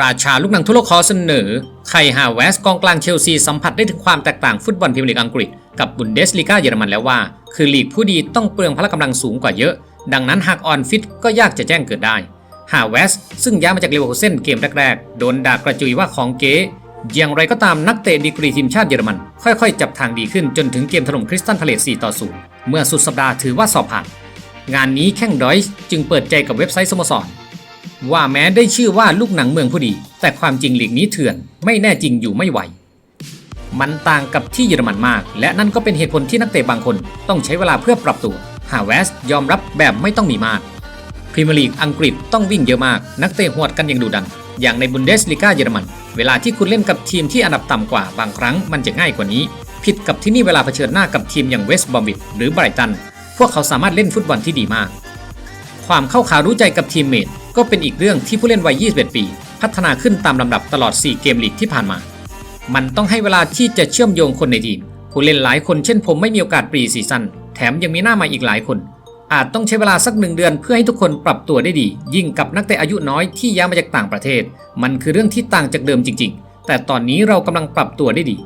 ราชาลูกหนังทั่วโลกขอเสนอ ไคฮาเวสกองกลางเชลซีสัมผัสได้ถึงความแตกต่างฟุตบอลพรีเมียร์ลีกอังกฤษกับบุนเดสลีกาเยอรมันแล้วว่า คือลีกผู้ดีต้องเปลืองพละกำลังสูงกว่าเยอะ ดังนั้นหากออนฟิตก็ยากจะแจ้งเกิดได้ฮาเวสซึ่งย้ายมาจากเลเวอร์คูเซนเกมแรกๆ โดนด่ากระจุยว่าของเก๋อย่างไรก็ตามนักเตะดีกรีทีมชาติเยอรมัน ค่อยๆ จับทางดีขึ้นจนถึงเกมถล่มคริสตันพาเลต4ต่อ0เมื่อสุดสัปดาห์ถือว่าสอบผ่าน งานนี้แข้งดอยส์จึงเปิดใจกับเว็บไซต์สโมสร ว่าแม้ได้ชื่อว่าลูกหนังเมืองผู้ดี แต่ความจริงหลีกนี้เถื่อน ไม่แน่จริงอยู่ไม่ไหว มันต่างกับที่เยอรมันมาก และนั่นก็เป็นเหตุผลที่นักเตะบางคนต้องใช้เวลาเพื่อปรับตัวฮาเวสยอมรับแบบไม่ต้องมีมากพรีเมียร์ลีกอังกฤษต้องวิ่งเยอะมาก นักเตะหวดกันอย่างดุดัน อย่างในบุนเดสลีกาเยอรมัน เวลาที่คุณเล่นกับทีมที่อันดับต่ำกว่าบางครั้งมันจะง่ายกว่านี้ ผิดกับที่นี่เวลาเผชิญหน้ากับทีมอย่างเวสต์บอมบิดหรือไบรตัน พวกเขาสามารถเล่นฟุตบอลที่ดีมาก ความเข้าขารู้ใจกับทีมเมท ก็เป็นอีกเรื่องที่ผู้เล่นวัย 21 ปี พัฒนาขึ้นตามลำดับตลอด 4 เกมลีกที่ผ่านมา มันต้องให้เวลาที่จะเชื่อมโยงคนในทีม ผู้เล่นหลายคนเช่นผมไม่มีโอกาสปรีซีซั่นแถมยังมีหน้าใหม่อีกหลายคน อาจต้องใช้เวลาสักหนึ่งเดือนเพื่อให้ทุกคนปรับตัวได้ดี ยิ่งกับนักเตะอายุน้อยที่ย้ายมาจากต่างประเทศ มันคือเรื่องที่ต่างจากเดิมจริง ๆ แต่ตอนนี้เรากำลังปรับตัวได้ดี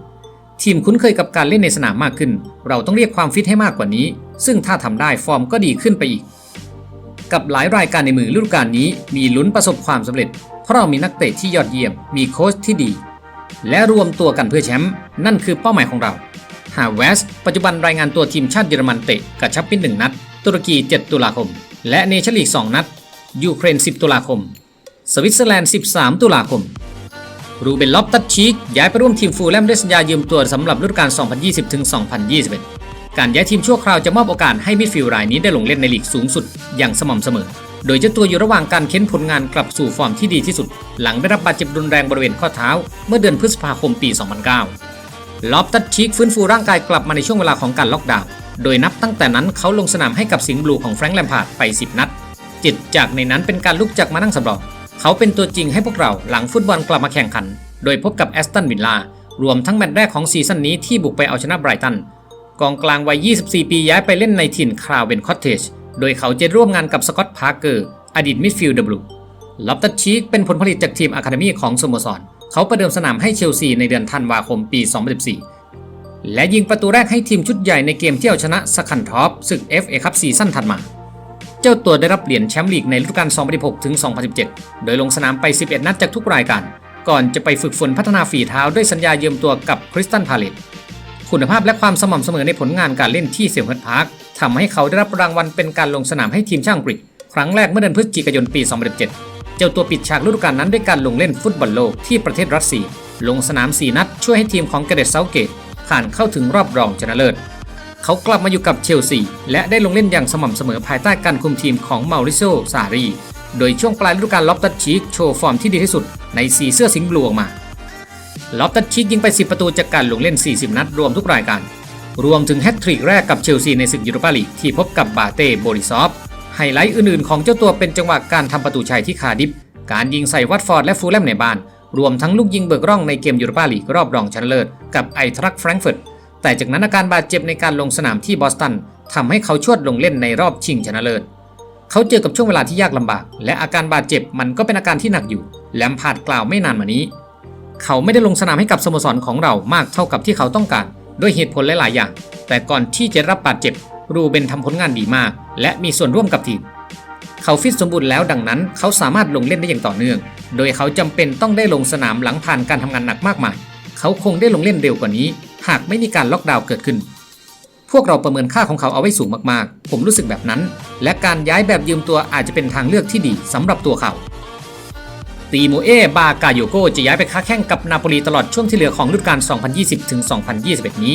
ทีมคุ้นเคยกับการเล่นในสนามมากขึ้น เราต้องเรียกความฟิตให้มากกว่านี้ ซึ่งถ้าทำได้ฟอร์มก็ดีขึ้นไปอีก กับหลายรายการในมือฤดูกาลนี้มีลุ้นประสบความสำเร็จ เพราะเรามีนักเตะที่ยอดเยี่ยม มีโค้ชที่ดี และรวมตัวกันเพื่อแชมป์นั่นคือเป้าหมายของเราฮาเวสปัจจุบันรายงานตัวทีมชาติเยอรมันเตะกระชับมิตรหนึ่งนัด ตุรกี 7 ตุลาคม และเนชั่นลีก 2 นัด ยูเครน 10 ตุลาคม สวิตเซอร์แลนด์ 13 ตุลาคม รูเบนล็อบตัดชีกย้ายไปร่วมทีมฟูลแลมด้วยสัญญายืมตัวสำหรับฤดูกาล 2020-2021 การย้ายทีมชั่วคราวจะมอบโอกาสให้มิดฟิลด์รายนี้ได้ลงเล่นในลีกสูงสุดอย่างสม่ำเสมอ โดยเจ้าตัวอยู่ระหว่างการเค้นผลงานกลับสู่ฟอร์มที่ดีที่สุด หลังได้รับบาดเจ็บรุนแรงบริเวณข้อเท้า เมื่อเดือนพฤษภาคมปี 2009 ลอบตัดชีกฟื้นฟูร่างกายกลับมาในช่วงเวลาของการล็อกดาวน์ โดยนับตั้งแต่นั้นเขาลงสนามให้กับสิงห์บลูของแฟรงค์แลมพาร์ดไป 10 นัดจิตจากในนั้นเป็นการลุกจากมานั่งสำรองเขาเป็นตัวจริงให้พวกเราหลังฟุตบอลกลับมาแข่งขัน โดยพบกับแอสตันวิลล่ารวมทั้งแมตช์แรกของซีซั่นนี้ที่บุกไปเอาชนะไบรตัน กองกลางวัย 24 ปีย้ายไปเล่นในถิ่นคราวเบนคอตเทจ โดยเขาจะร่วมงานกับสกอตต์พาร์เกอร์ อดีตมิดฟิลด์เดบลูล็อบตัชีกเป็นผลผลิตจากทีมอะคาเดมีของสโมสร เขาประเดิมสนามให้เชลซีในเดือนธันวาคมปี 2014 และยิงประตูแรกให้ทีมชุดใหญ่ในเกมที่เอาชนะสคันทอปศึก FA คัพซีซั่นถัดมา เจ้าตัวได้รับเหรียญแชมป์ลีกในฤดูกาล 2016 ถึง 2017 โดยลงสนามไป 11 นัดจากทุกรายการ ก่อนจะไปฝึกฝนพัฒนาฝีเท้าด้วยสัญญาเยืมตัวกับคริสตันพาเลต คุณภาพและความสม่ำเสมอในผลงานการเล่นที่เซลเฮิร์ตพาร์คทำให้เขาได้รับรางวัลเป็นการลงสนามให้ทีมชาติอังกฤษ ครั้งแรกเมื่อเดือนพฤศจิกายนปี 2017 เจ้าตัวปิดฉากฤดูกาลนั้นด้วยการลงเล่นฟุตบอลโลกที่ประเทศรัสเซีย ลงสนาม 4 นัด ช่วยให้ทีมของเกเรตเซาเกตผ่านเข้าถึงรอบรองชนะเลิศ เขากลับมาอยู่กับเชลซีและได้ลงเล่นอย่างสม่ำเสมอภายใต้การคุมทีมของมาริโซซารี โดยช่วงปลายฤดูกาลล็อบตัดชีกโชว์ฟอร์มที่ดีที่สุดในสีเสื้อสิงห์บลูออกมา ลอบตัดชีกยิงไป 10 ประตูจากการลงเล่น 40 นัดรวมทุกรายการ รวมถึงแฮตทริกแรกกับเชลซีในศึกยูโรปาลีกที่พบกับบาเต้โบริซอฟไฮไลท์อื่นๆของเจ้าตัวเป็นจังหวะการทำประตูชัยที่คาร์ดิฟ การยิงใส่วัตฟอร์ดและฟูลแลมในบ้าน รวมทั้งลูกยิงเบิกร่องในเกมยูโรปาลีกรอบรองชนะเลิศกับไอทรักแฟรงก์เฟิร์ตแต่จากนั้นอาการบาดเจ็บในการลงสนามที่บอสตันทำให้เขาชวดลงเล่นในรอบชิงชนะเลิศเขาเจอกับช่วงเวลาที่ยากลำบาก และอาการบาดเจ็บมันก็เป็นอาการที่หนักอยู่แลมพาร์ดกล่าวไม่นานมานี้ เขาไม่ได้ลงสนามให้กับสโมสรของเรามากเท่ากับที่เขาต้องการด้วยเหตุผลหลาย ๆ อย่าง แต่ก่อนที่จะรับบาดเจ็บ รูเบนทำผลงานดีมาก และมีส่วนร่วมกับทีม เขาฟิตสมบูรณ์แล้วดังนั้น เขาสามารถลงเล่นได้อย่างต่อเนื่อง โดยเขาจำเป็นต้องได้ลงสนามหลังผ่านการทำงานหนักมากมาย เขาคงได้ลงเล่นเร็วกว่านี้ หากไม่มีการล็อกดาวน์เกิดขึ้น พวกเราประเมินค่าของเขาเอาไว้สูงมาก ๆ ผมรู้สึกแบบนั้น และการย้ายแบบยืมตัวอาจจะเป็นทางเลือกที่ดีสำหรับตัวเขา ตีโมเอบากาโยโกจะย้ายไปค้าแข่งกับนาโปลีตลอดช่วงที่เหลือของฤดูกาล 2020-2021 นี้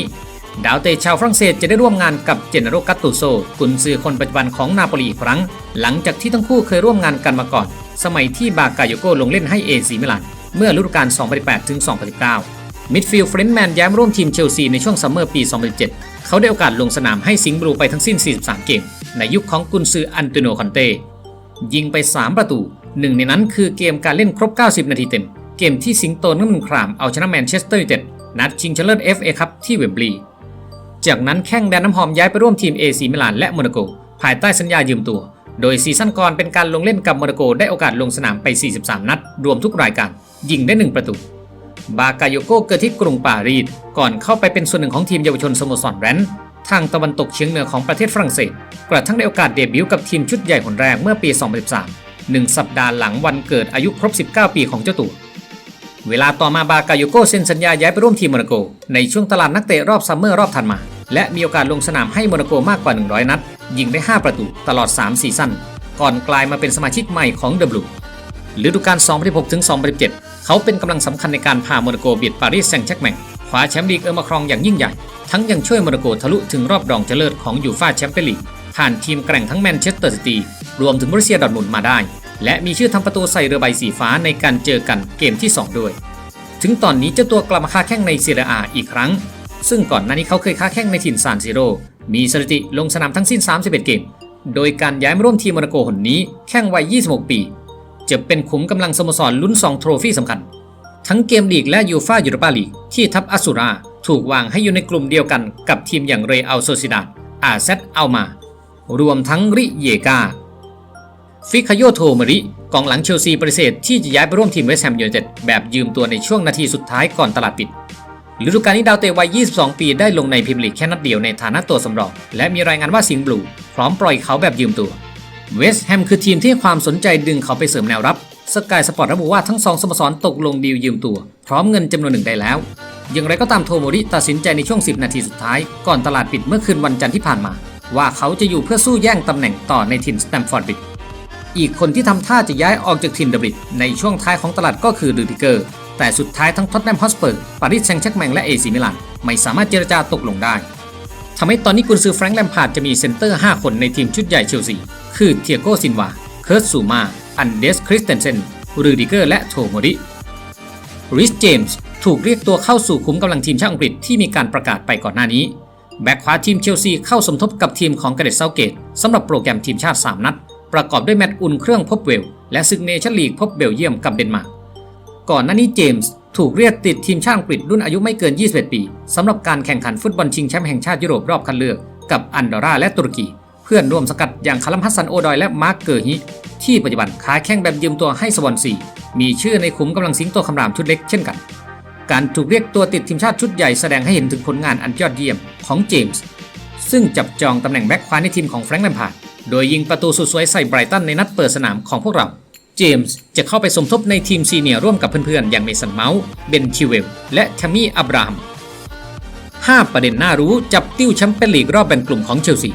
ดาวเตะชาวฝรั่งเศสจะได้ร่วมงานกับเจเนโรกัตตุโซกุนซือคนปัจจุบันของนาโปลีอีกครั้ง หลังจากที่ทั้งคู่เคยร่วมงานกันมาก่อน สมัยที่บากาโยโกลงเล่นให้เอซีมิลานเมื่อฤดูกาล 2018-2019 มิดฟิลด์เฟรนด์แมนย้ายมาร่วมทีมเชลซีในช่วงซัมเมอร์ปี 2017 เขาได้โอกาสลงสนามให้สิงห์บลูไปทั้งสิ้น 43 เกม ในยุคของกุนซืออันโตโนคอนเต้ยิงไป 3 ประตู หนึ่งในนั้นคือเกมการเล่นครบ 90 นาทีเต็ม เกมที่สิงโตน้ำมันครามเอาชนะแมนเชสเตอร์ยูไนเต็ดนัดชิงชนะเลิศ FA คัพที่เวมบลีย์จากนั้นแข้งแดนน้ำหอมย้ายไปร่วมทีม AC มิลานและโมนาโก ภายใต้สัญญายืมตัว โดยซีซั่นก่อนเป็นการลงเล่นกับโมนาโกได้โอกาสลงสนามไป 43 นัด รวมทุกรายการ ยิงได้ 1 ประตู บากาโยโกเกิดที่กรุงปารีสก่อนเข้าไปเป็นส่วนหนึ่งของทีมเยาวชนสโมสรแรนทางตะวันตกเฉียงเหนือของประเทศฝรั่งเศส กระทั่งได้โอกาสเดบิวต์กับทีมชุดใหญ่คนแรกเมื่อปี 2013 หนึ่งสัปดาห์หลังวันเกิดอายุครบ 19 ปีของเจ้าตัวเวลาต่อมาบากาโยโกเซ็นสัญญาย้ายไปร่วมทีมโมนาโก ในช่วงตลาดนักเตะรอบซัมเมอร์รอบถัดมา และมีโอกาสลงสนามให้โมนาโกมากกว่า 100 นัด ยิงได้ 5 ประตูตลอด 3 ซีซั่นก่อนกลายมาเป็นสมาชิกใหม่ของเดอะบลูฤดูกาล2016ถึง2017 เขาเป็นกำลังสำคัญในการพาโมนาโกเบียดปารีสแซงต์แชร์กแมงคว้าแชมป์ลีกเออร์มาครองอย่างยิ่งใหญ่ ทั้งยังช่วยโมนาโกทะลุถึงรอบรองชนะเลิศของยูฟ่าแชมเปี้ยนลีกผ่านทีมแกร่งทั้งแมนเชสเตอร์ซิตี้รวมถึงบรูเซียดอร์ทมุนมาได้ และมีชื่อทำประตูใส่เรือใบสีฟ้าในการเจอกันเกมที่ 2 ด้วย ถึงตอนนี้เจ้าตัวกลับมาค้าแข้งในเซเรียอาอีกครั้ง ซึ่งก่อนหน้านี้เขาเคยค้าแข้งในถิ่นซานซิโร มีสถิติลงสนามทั้งสิ้น 31 เกม โดยการย้ายมาร่วมทีมโมนาโกหนนี้แข้งวัย 26 ปี จะเป็นขุมกำลังสโมสรลุ้น 2 โทรฟี่สำคัญ ทั้งเกมลีกและยูฟ่ายูโรปาลีกที่ทัพอสุราถูกวางให้อยู่ในกลุ่มเดียวกันกับทีมอย่างเรอัลโซซิดาดอาเซตอัลมา รวมทั้งริเยกา ฟิคาโยโทมาริกองหลังเชลซีปฏิเสธที่จะย้ายไปร่วมทีมเวสต์แฮมยูไนเต็ดแบบยืมตัวในช่วงนาทีสุดท้ายก่อนตลาดปิดฤดูกาลนี้ดาวเตะวัย 22 ปีได้ลงในพรีเมียร์ลีกแค่นัดเดียวในฐานะตัวสำรองและมีรายงานว่าสิงห์บลูพร้อมปล่อยเขาแบบยืมตัวเวสต์แฮมคือทีมที่ความสนใจดึงเขาไปเสริมแนวรับสกายสปอร์ตระบุว่าทั้งสองสโมสรตกลงดีลยืมตัว พร้อมเงินจำนวนหนึ่งได้แล้ว อย่างไรก็ตามโทโมริตัดสินใจในช่วง 10 นาทีสุดท้าย ก่อนตลาดปิดเมื่อคืนวันจันทร์ที่ผ่านมา ว่าเขาจะอยู่เพื่อสู้แย่งตำแหน่งต่อในถิ่นสแตมฟอร์ดบิด อีกคนที่ทำท่าจะย้ายออกจากทีมเดบริดในช่วงท้ายของตลาดก็คือรูดิเกอร์ แต่สุดท้ายทั้งท็อตแนมฮอสเปอร์ ปารีสแซงต์แชร์กแมงและเอซีมิลานไม่สามารถเจรจาตกลงได้ทำให้ตอนนี้กุนซือแฟรงค์แลมพาร์ดจะมีเซนเตอร์ 5 คนในทีมชุดใหญ่เชลซี คือเทียโกซินวา เคิร์ตซูมา อันเดสคริสเตนเซนรูดิเกอร์ และโทโมริริสเจมส์ถูกเรียกตัวเข้าสู่ขุมกำลังทีมชาติอังกฤษที่มีการประกาศไปก่อนหน้านี้ แบ็คขวาทีมเชลซีเข้าสมทบกับทีมของกาเดตเซาเกตสำหรับโปรแกรมทีมชาติ 3 นัด ประกอบด้วยแมตช์อุ่นเครื่องพบเวล และซึกเนชั่นลีกพบเบลเยียมกับเดนมาร์กก่อนหน้านี้เจมส์ถูกเรียกติดทีมชาติอังกฤษรุ่นอายุไม่เกิน 21 ปีสำหรับการแข่งขันฟุตบอลชิงแชมป์แห่งชาติยุโรปรอบคัดเลือกกับอันดอร่าและตุรกี เพื่อนร่วมสกัดอย่างคาลัมฮัสซันโอดอยและมาร์กเกอร์ฮิที่ปัจจุบันค้าแข่งแบบยืมตัวให้สวอนซีมีชื่อในขุมกำลังสิงโตคำรามชุดเล็กเช่นกัน การถูกเรียกตัวติดทีมชาติชุดใหญ่แสดงให้เห็นถึงผลงานอันยอดเยี่ยมของเจมส์ ซึ่งจับจองตำแหน่งแบ็คขวาในทีมของแฟรงค์แลมพาร์ดโดยยิงประตูสุดสวยใส่ไบรตันในนัดเปิดสนามของพวกเรา เจมส์จะเข้าไปสมทบในทีมซีเนียร์ร่วมกับเพื่อนๆ อย่างเมสันเมาส์เบนคิเวล และแทมมี่อับราฮัม 5 ประเด็นน่ารู้จับติ้วแชมเปี้ยนลีกรอบแบ่งกลุ่มของเชลซี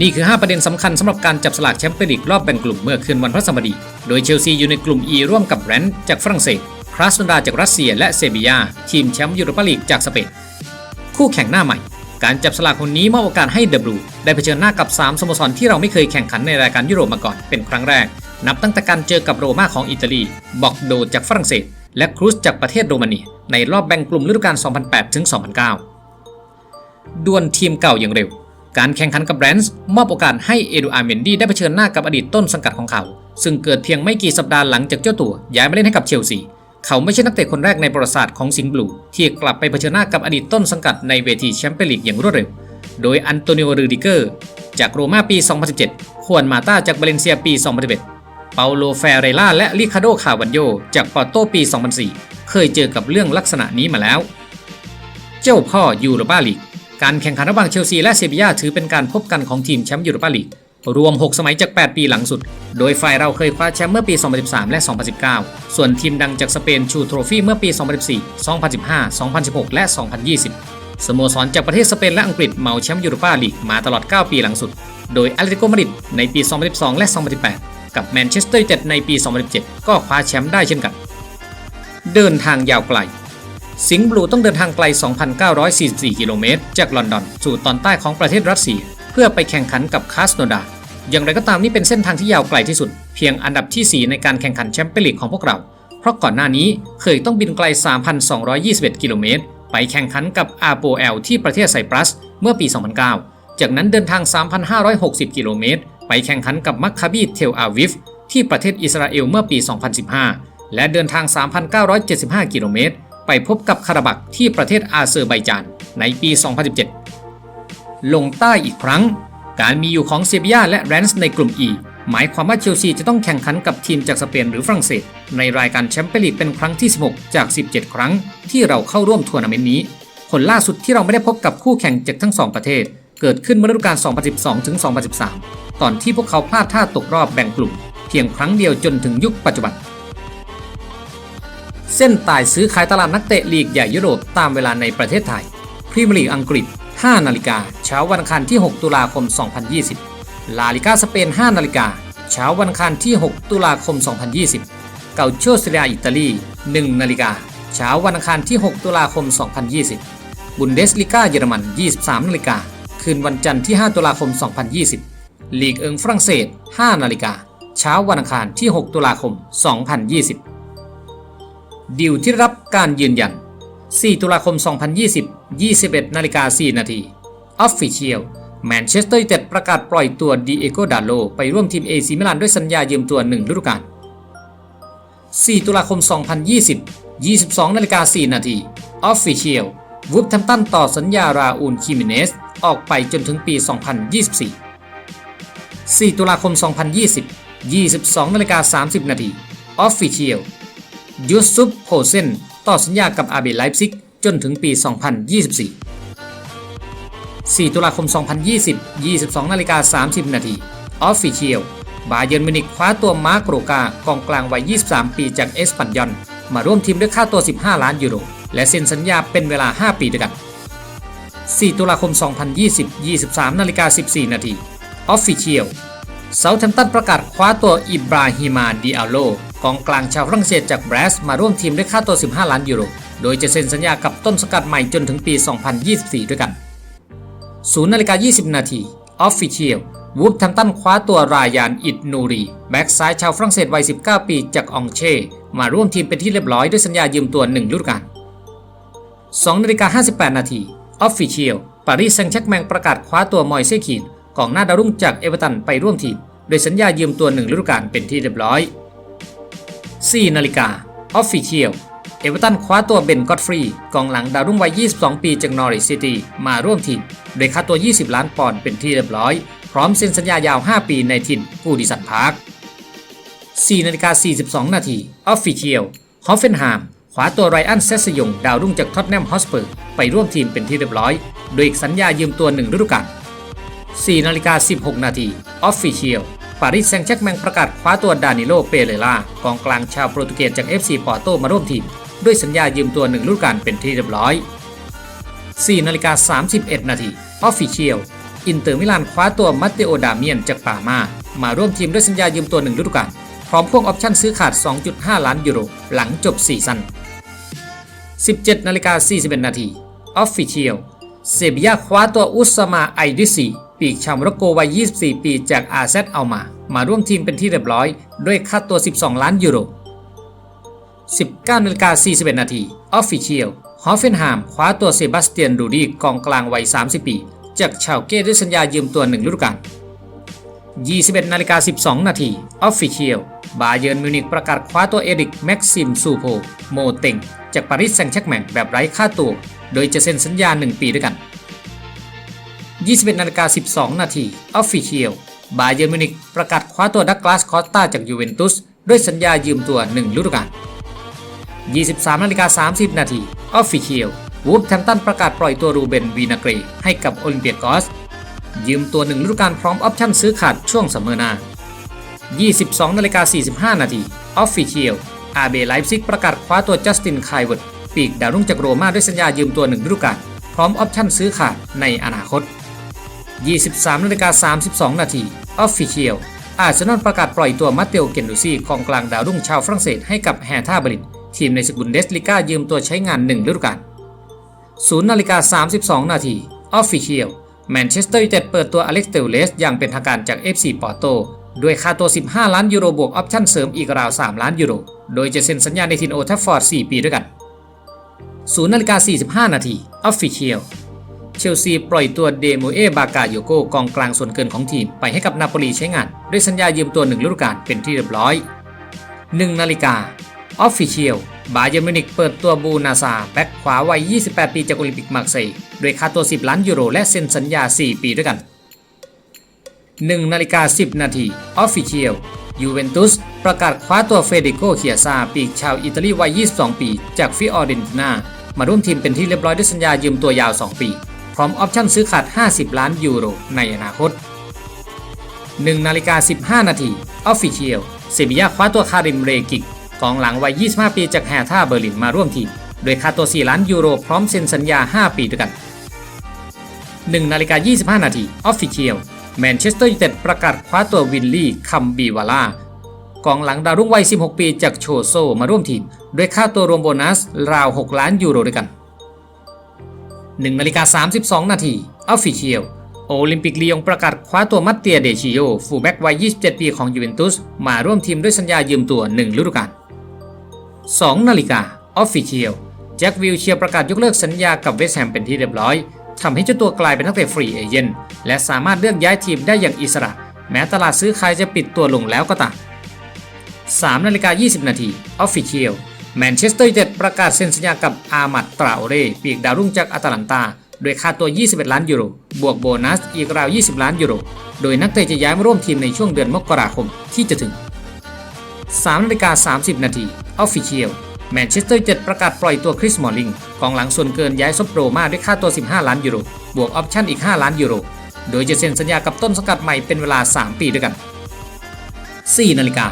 นี่คือ 5 ประเด็นสำคัญสำหรับการจับสลากแชมเปี้ยนลีกรอบแบ่งกลุ่มเมื่อคืนวันพฤหัสบดี โดยเชลซีอยู่ในกลุ่ม E ร่วมกับแรนท์จากฝรั่งเศสคราสโนดาจากรัสเซีย และเซบียาทีมแชมป์ยูโรปาลีกจากสเปนคู่แข่งหน้าใหม่ การจับสลากคนนี้มอบโอกาสให้เดบลูได้เผชิญหน้ากับ 3 สโมสรที่เราไม่เคยแข่งขันในรายการยุโรปมาก่อนเป็นครั้งแรก นับตั้งแต่การเจอกับโรม่าของอิตาลีบอกโดจากฝรั่งเศส และครูสจากประเทศโรมาเนียในรอบแบ่งกลุ่มฤดูกาล 2008 ถึง 2009 ดวลทีมเก่าอย่างเร็ว การแข่งขันกับแบรนด์มอบโอกาสให้เอดูอาร์เมนดีได้เผชิญหน้ากับอดีตต้นสังกัดของเขา ซึ่งเกิดเพียงไม่กี่สัปดาห์หลังจากเจ้าตัวย้ายมาเล่นให้กับเชลซี เขาไม่ใช่นักเตะคนแรกในประวัติศาสตร์ของสิงห์บลูที่กลับไปเผชิญหน้ากับอดีตต้นสังกัดในเวทีแชมเปี้ยนลีกอย่างรวดเร็ว โดยอันโตนิโอรูดิเกอร์ จากโรม่าปี 2017 ควนมาต้าจากบาเลนเซียปี 2011 เปาโลเฟเรล่าและลิคาโดคาวันโย จากปอร์โตปี 2004 เคยเจอกับเรื่องลักษณะนี้มาแล้ว เจ้าพ่อยูโรปาลีก การแข่งขันระหว่างเชลซีและเซบียาถือเป็นการพบกันของทีมแชมป์ยูโรปาลีก รวม 6 สมัยจาก 8 ปีหลังสุด โดยฝ่ายเราเคยคว้าแชมป์เมื่อปี 2013 และ 2019 ส่วนทีมดังจากสเปนชูโทรฟี่เมื่อปี 2014 2015 2016 และ 2020 สโมสรจากประเทศสเปนและอังกฤษเมาแชมป์ยูโรปาลีกมาตลอด 9 ปีหลังสุด โดยแอตเลติโกมาดริดในปี 2012 และ 2018 กับแมนเชสเตอร์ยูไนเต็ดในปี 2017 ก็คว้าแชมป์ได้เช่นกัน เดินทางยาวไกลสิงห์บลูต้องเดินทางไกล 2,944 กิโลเมตร จากลอนดอน สู่ตอนใต้ของประเทศรัสเซีย พื่อไปแข่งขันกับคาสโนดา อย่างไรก็ตามนี่เป็นเส้นทางที่ยาวไกลที่สุด เพียงอันดับที่ 4 ในการแข่งขันแชมเปี้ยนลีกของพวกเรา เพราะก่อนหน้านี้เคยต้องบินไกล 3,221 กิโลเมตร ไปแข่งขันกับอาโปเอลที่ประเทศไซปรัส เมื่อปี 2009 จากนั้นเดินทาง 3,560 กิโลเมตร ไปแข่งขันกับมัคคาบีเทลอาวิฟที่ประเทศอิสราเอลเมื่อปี 2015 และเดินทาง 3,975 กิโลเมตร ไปพบกับคาราบักที่ประเทศอาเซอร์ไบจานในปี 2017 ลงใต้อีกครั้ง การมีอยู่ของเซบียาและแรนส์ในกลุ่ม E หมายความว่าเชลซีจะต้องแข่งขันกับทีมจากสเปนหรือฝรั่งเศส ในรายการแชมเปี้ยนลีกเป็นครั้งที่ 16 จาก 17 ครั้ง ที่เราเข้าร่วมทัวร์นาเมนต์นี้ ผลล่าสุดที่เราไม่ได้พบกับคู่แข่งจากทั้งสองประเทศ เกิดขึ้นเมื่อฤดูกาล 2012 ถึง 2013 ตอนที่พวกเขาพลาดท่าตกรอบแบ่งกลุ่ม เพียงครั้งเดียวจนถึงยุคปัจจุบัน เส้นตายซื้อขายตลาดนักเตะลีกใหญ่ยุโรปตามเวลาในประเทศไทยพรีเมียร์ลีกอังกฤษ 5 นาฬิกา เช้าวันอังคารที่ 6 ตุลาคม 2020 ลาลิกาสเปน 5 นาฬิกา เช้าวันอังคารที่ 6 ตุลาคม 2020 เกาโชเซียอิตาลี 1 นาฬิกา เช้าวันอังคารที่ 6 ตุลาคม 2020 บุนเดสลิกาเยอรมัน 23 นาฬิกา คืนวันจันทร์ที่ 5 ตุลาคม 2020 ลีกเอิงฝรั่งเศส 5 นาฬิกา เช้าวันอังคารที่ 6 ตุลาคม 2020 ดิวที่รับการยืนยัน 4 ตุลาคม 2020 21นาฬิกา4นาที Official แมนเชสเตอร์ยูไนเต็ดประกาศปล่อยตัวดีเอโกดาโลไปร่วมทีมเอซีมิลานด้วยสัญญายืมตัว 1 ฤดูกาล 4 ตุลาคม 2020 22นาฬิกา4นาที Official วูฟแทมตันต่อสัญญาราอูลคิมิเนส ออกไปจนถึงปี 2024 4 ตุลาคม 2020 22นาฬิกา30นาที Official ยูซุปโฮเซน ต่อสัญญากับอาเบไลฟ์ซิกจนถึงปี 2024 4 ตุลาคม 2020 22นาฬิกา30 นาที Official บาเยิร์นมินิกคว้าตัวมาร์กโรกากองกลางวัย 23 ปีจากเอสปันยอน มาร่วมทีมด้วยค่าตัว 15 ล้านยูโร และเซ็นสัญญาเป็นเวลา 5 ปีด้วยกัน 4 ตุลาคม 2020 23นาฬิกา14 นาที Official เซาท์แฮมป์ตันประกาศคว้าตัวอิบราฮิมาดิอาโล กองกลางชาวฝรั่งเศสจากแบรสมาร่วมทีมด้วยค่าตัว 15 ล้านยูโร โดยจะเซ็นสัญญากับต้นสกัดใหม่จนถึงปี 2024 ด้วยกัน0นาฬิกา20 นาที Official วูฟทมตันคว้าตัวรายานอิดนูรี แบ็กซ้ายชาวฝรั่งเศสวัย 19 ปีจากองเช่ มาร่วมทีมเป็นที่เรียบร้อยด้วยสัญญายืมตัว 1 ฤดูกาล2นาฬิกา58 นาที Official ปารีสแซงต์แชร์กแมงประกาศคว้าตัวมอยเซคีนกองหน้าดาวรุ่งจากเอเวอร์ตันไปร่วมทีม โดยสัญญายืมตัว 1 ฤดูกาลเป็นที่เรียบร้อย 4 นาฬิกา Official เอเวอร์ตันคว้าตัวเบนก็อตฟรีกองหลังดาวรุ่งวัย 22 ปีจากนอริซิตี้มาร่วมทีม โดยค่าตัว 20 ล้านปอนด์เป็นที่เรียบร้อย พร้อมเซ็นสัญญายาว 5 ปีในถิ่นกูดิสันพาร์ค 4 นาฬิกา 42 นาที Official ฮอฟเฟนไฮม์คว้าตัวไรอันเซสยง ดาวรุ่งจากท็อตแนมฮอสเปอร์ไปร่วมทีมเป็นที่เรียบร้อย โดยอีกสัญญายืมตัว 1 ฤดูกาล4นาฬิกา 16 นาที Official ปารีสแซงต์แชร์กแมงประกาศคว้าตัวดานิโล เปเรล่ากองกลางชาวโปรตุเกสจาก FC ปอร์โตมาร่วมทีม ด้วยสัญญายืมตัว1ฤดูกาลเป็นที่เรียบร้อย 4นาฬิกา31 นาที Official อินเตอร์มิลานคว้าตัวมัตเตโอดาเมียนจากปามา มาร่วมทีมด้วยสัญญายืมตัว1ฤดูกาลพร้อมพ่วงออปชั่นซื้อขาด 2.5 ล้านยูโร หลังจบซีซั่น17นาฬิกา41นาที Official เซบียาคว้าตัวอุสมาไอดิซี ปีกชาวโมร็อกโกวัย 24 ปีจากอาเซตเอามา มาร่วมทีมเป็นที่เรียบร้อย ด้วยค่าตัว 12 ล้านยูโร 19นาฬิกา41 นาที Official ฮอฟเฟนไฮมคว้าตัวเซบาสเตียนดูดีกองกลางวัย 30 ปี จากชาวเก้ด้วยสัญญายืมตัว1ฤดูกาล21นาฬิกา12 นาที Official บาเยิร์นมิวนิกประกาศคว้าตัวเอริกแม็กซิมซูโพโมเต็งจากปารีสแซงต์แชร์กแมงแบบไร้ค่าตัว โดยจะเซ็นสัญญา 1 ปีด้วยกัน 21นาฬิกา12 นาที Official บาเยิร์มิวนิกประกาศคว้าตัวดักลาสคอสตาจากยูเวนตุสด้วยสัญญายืมตัว 1 ฤดูกาล23นาฬิกา30 นาที Official วูฟแทมตันประกาศปล่อยตัวรูเบนวีนาเกรให้กับโอลิมเปียกอส ยืมตัว1ฤดูกาลพร้อมออปชั่นซื้อขาดช่วงซัมเมอร์นา 22นาฬิกา45 นาที Official อาเบไลฟ์ซิกประกาศคว้าตัวจัสตินไคเวิร์ดปีกดาวรุ่งจากโรม่าด้วยสัญญายืมตัว1ฤดูกาลพร้อมออปชั่นซื้อขาดในอนาคต 23นาฬิกา32 นาที Official อาร์เซนอลประกาศปล่อยตัวมัตเตโอเกนดูซี่กองกลางดาวรุ่งชาวฝรั่งเศสให้กับแฮท่าบรินทีมในสกุลเดสลิก้ายืมตัวใช้งาน1ฤดูกาล0นาฬิกา32 นาที Official แมนเชสเตอร์ยูไนเต็ดเปิดตัวอเล็กซ์เตลเลสอย่างเป็นทางการจาก FC ปอร์โตด้วยค่าตัว 15 ล้านยูโรบวกออปชั่นเสริมอีกราว 3 ล้านยูโร โดยจะเซ็นสัญญาในทินโอทัฟฟอร์ด 4 ปีด้วยกัน0นาฬิกา45 นาที Official เชลซีปล่อยตัวเดโมเอบากาโยโกกองกลางส่วนเกินของทีม ไปให้กับนาโปลีใช้งาน ด้วยสัญญายืมตัว1ฤดูกาลเป็นที่เรียบร้อย 1 นาฬิกา Official บาเยอร์มิวนิกเปิดตัวบูนาซาแบ็กขวาวัย 28 ปีจากโอลิมปิกมาร์เซย์ด้วยค่าตัว 10 ล้านยูโร และเซ็นสัญญา 4 ปีด้วยกัน 1 นาฬิกา 10 นาที Official ยูเวนตุสประกาศคว้าตัวเฟเดโกเคียซาปีกชาวอิตาลีวัย 22 ปี จากฟิออเรนตินามาร่วมทีมเป็นที่เรียบร้อยด้วยสัญญายืมตัวยาว 2 ปี ร้อมออปชั่นซื้อขาด 50 ล้านยูโรในอนาคต 1 นาฬิกา 15 นาที Official เซบียาคว้าตัวคาริมเรกิกกองหลังวัย 25 ปีจากแฮท่าเบอร์ลินมาร่วมทีม โดยค่าตัว 4 ล้านยูโรพร้อมเซ็นสัญญา 5 ปีด้วยกัน 1 นาฬิกา 25 นาที Official แมนเชสเตอร์ยูไนเต็ดประกาศคว้าตัววินลี่คัมบีวาล่ากองหลังดาวรุ่งวัย 16 ปีจากโชโซมาร่วมทีม โดยค่าตัวรวมโบนัสราว 6 ล้านยูโรด้วยกัน 1นาฬิกา32 นาที Official โอลิมปิกลียงประกาศคว้าตัวมัตเตียเดชิโยฟูแบ็กวัย 27 ปีของยูเวนตุส มาร่วมทีมด้วยสัญญายืมตัว 1 ฤดูกาล2นาฬิกา Official แจ็ควิลเชียร์ประกาศยกเลิกสัญญากับเวสต์แฮมเป็นที่เรียบร้อยทำให้เจ้าตัวกลายเป็นนักเตะฟรีเอเจนต์และสามารถเลือกย้ายทีมได้อย่างอิสระ แม้ตลาดซื้อขายจะปิดตัวลงแล้วก็ตาม3นาฬิกา20 นาที Official แมนเชสเตอร์ยูไนเต็ดประกาศเซ็นสัญญากับอามัดตราโอเรปีกดาวรุ่งจากอาตาลันตา โดยค่าตัว 21 ล้านยูโร บวกโบนัสอีกราว 20 ล้านยูโร โดยนักเตะจะย้ายมาร่วมทีมในช่วงเดือนมกราคมที่จะถึง3นาฬิกา30 นาที Official แมนเชสเตอร์ยูไนเต็ดประกาศปล่อยตัวคริสมอลลิงกองหลังส่วนเกินย้ายซบโรมาด้วยค่าตัว 15 ล้านยูโร บวกออปชั่นอีก 5 ล้านยูโร โดยจะเซ็นสัญญากับต้นสังกัดใหม่เป็นเวลา 3 ปีด้วยกัน4นาฬิกา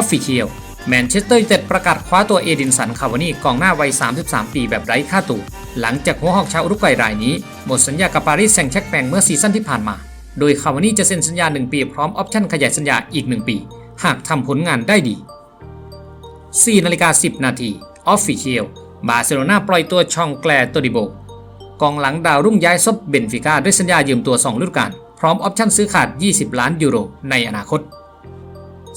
Official แมนเชสเตอร์ยูไนเต็ดประกาศคว้าตัวเอดินสันคาวานีกองหน้าวัย 33 ปีแบบไร้ค่าตัว หลังจากหัวหอกชาวอุรุกวัยรายนี้ หมดสัญญากับปารีสแซงต์แชร์กแมงเมื่อซีซั่นที่ผ่านมา โดยคาวานีจะเซ็นสัญญา 1 ปีพร้อมออปชั่นขยายสัญญาอีก 1 ปี หากทำผลงานได้ดี 4 นาฬิกา 10 นาที Official บาร์เซโลนาปล่อยตัวชองแกลโตดิโบกองหลังดาวรุ่งย้ายซบเบนฟิก้าด้วยสัญญายืมตัว2ฤดูกาลพร้อมออปชั่นซื้อขาด 20 ล้านยูโรในอนาคต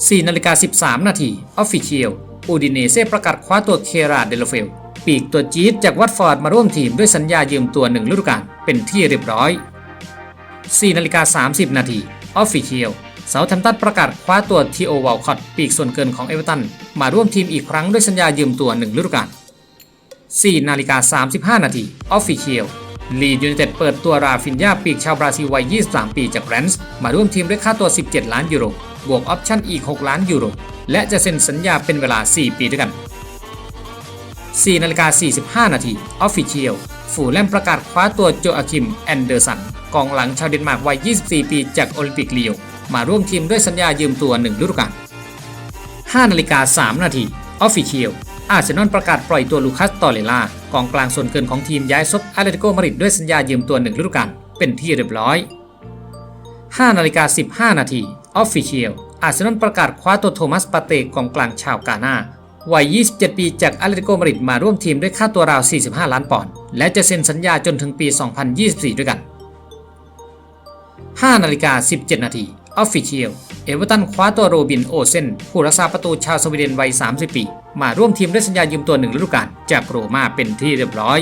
4นาฬิกา13 นาที Official อูดิเนเซ่ประกาศคว้าตัวเคราเดลเฟล ปีกตัวจี๊ดจากวัตฟอร์ดมาร่วมทีมด้วยสัญญายืมตัว1ฤดูกาลเป็นที่เรียบร้อย 4นาฬิกา30 นาที Official เซาท์แฮมตันประกาศคว้าตัวทีโอวอลคอตปีกส่วนเกินของเอเวอร์ตัน มาร่วมทีมอีกครั้งด้วยสัญญายืมตัว1ฤดูกาล4นาฬิกา35 นาที Official ลีดยูไนเต็ดเปิดตัวราฟินยาปีกชาวบราซิลวัย 23 ปีจากแรนส์มาร่วมทีมด้วยค่าตัว 17 ล้านยูโร บวกออปชั่นอีก 6 ล้านยูโร และจะเซ็นสัญญาเป็นเวลา 4 ปีด้วยกัน 4นาฬิกา45 นาที Official ฟูแลมประกาศคว้าตัวโจอาคิม แอนเดอร์สัน กองหลังชาวเดนมาร์กวัย 24 ปีจากโอลิมปิกลียงมาร่วมทีมด้วยสัญญายืมตัว1ฤดูกาล5นาฬิกา3นาที Official อาร์เซนอลประกาศปล่อยตัวลูคัส ตอเรล่ากองกลางส่วนเกินของทีมย้ายซบอาเตติโกมาดริดด้วยสัญญายืมตัว1ฤดูกาลเป็นที่เรียบร้อย5นาฬิกา15 นาที Official อาร์เซนอลประกาศคว้าตัวโทมัสปาเตกองกลางชาวกานาวัย 27 ปีจากอาเตติโกมาดริดมาร่วมทีมด้วยค่าตัวราว 45 ล้านปอนด์และจะเซ็นสัญญาจนถึงปี 2024 ด้วยกัน 5 นาฬิกา 17 นาที Official เอเวอร์ตันคว้าตัวโรบินโอเซนผู้รักษาประตูชาวสวีเดนวัย 30 ปี มาร่วมทีมด้วยสัญญายืมตัวหนึ่งฤดูกาลจากโรมาเป็นที่เรียบร้อย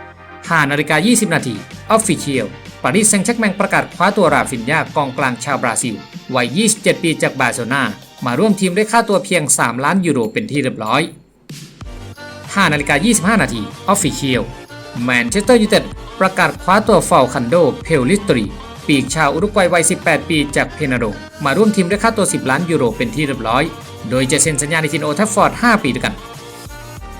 5 นาฬิกา 20 นาที Official ปารีสแซงต์แชร์แมงประกาศคว้าตัวราฟินยากองกลางชาวบราซิล วัย 27 ปีจากบาร์เซโลนามาร่วมทีมด้วยค่าตัวเพียง 3 ล้านยูโรเป็นที่เรียบร้อย5นาฬิกา25 นาที Official แมนเชสเตอร์ยูไนเต็ดประกาศคว้าตัวฟอลคันโด เพลลิสตรี ปีกชาวอุรุกวัยวัย 18 ปีจากเพนาโด มาร่วมทีมด้วยค่าตัว 10 ล้านยูโรเป็นที่เรียบร้อย โดยจะเซ็นสัญญาในทีมโอทัฟฟอร์ด 5 ปีด้วยกัน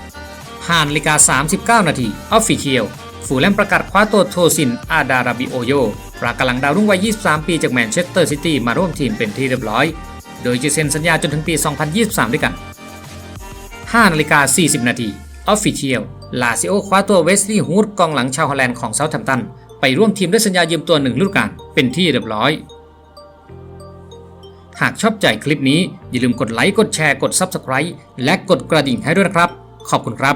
5นาฬิกา 39 นาที Official ฟูแลมประกาศคว้าตัวโทซินอาดาราบิโอโย ปรากำลังดาวรุ่งวัย 23 ปีจากแมนเชสเตอร์ซิตี้มาร่วมทีมเป็นที่เรียบร้อย โดยจะเซ็นสัญญาจนถึงปี 2023 ด้วยกัน 5นาฬิกา 40 นาที Official ลาซิโอคว้าตัวเวสลีย์ฮูดกองหลังชาวฮอลแลนด์ของเซาท์แฮมป์ตัน ไปร่วมทีมด้วยสัญญายืมตัวหนึ่งฤดูกาลเป็นที่เรียบร้อย หากชอบใจคลิปนี้อย่าลืมกดไลค์ กดแชร์ กด Subscribe และกดกระดิ่งให้ด้วยนะครับ ขอบคุณครับ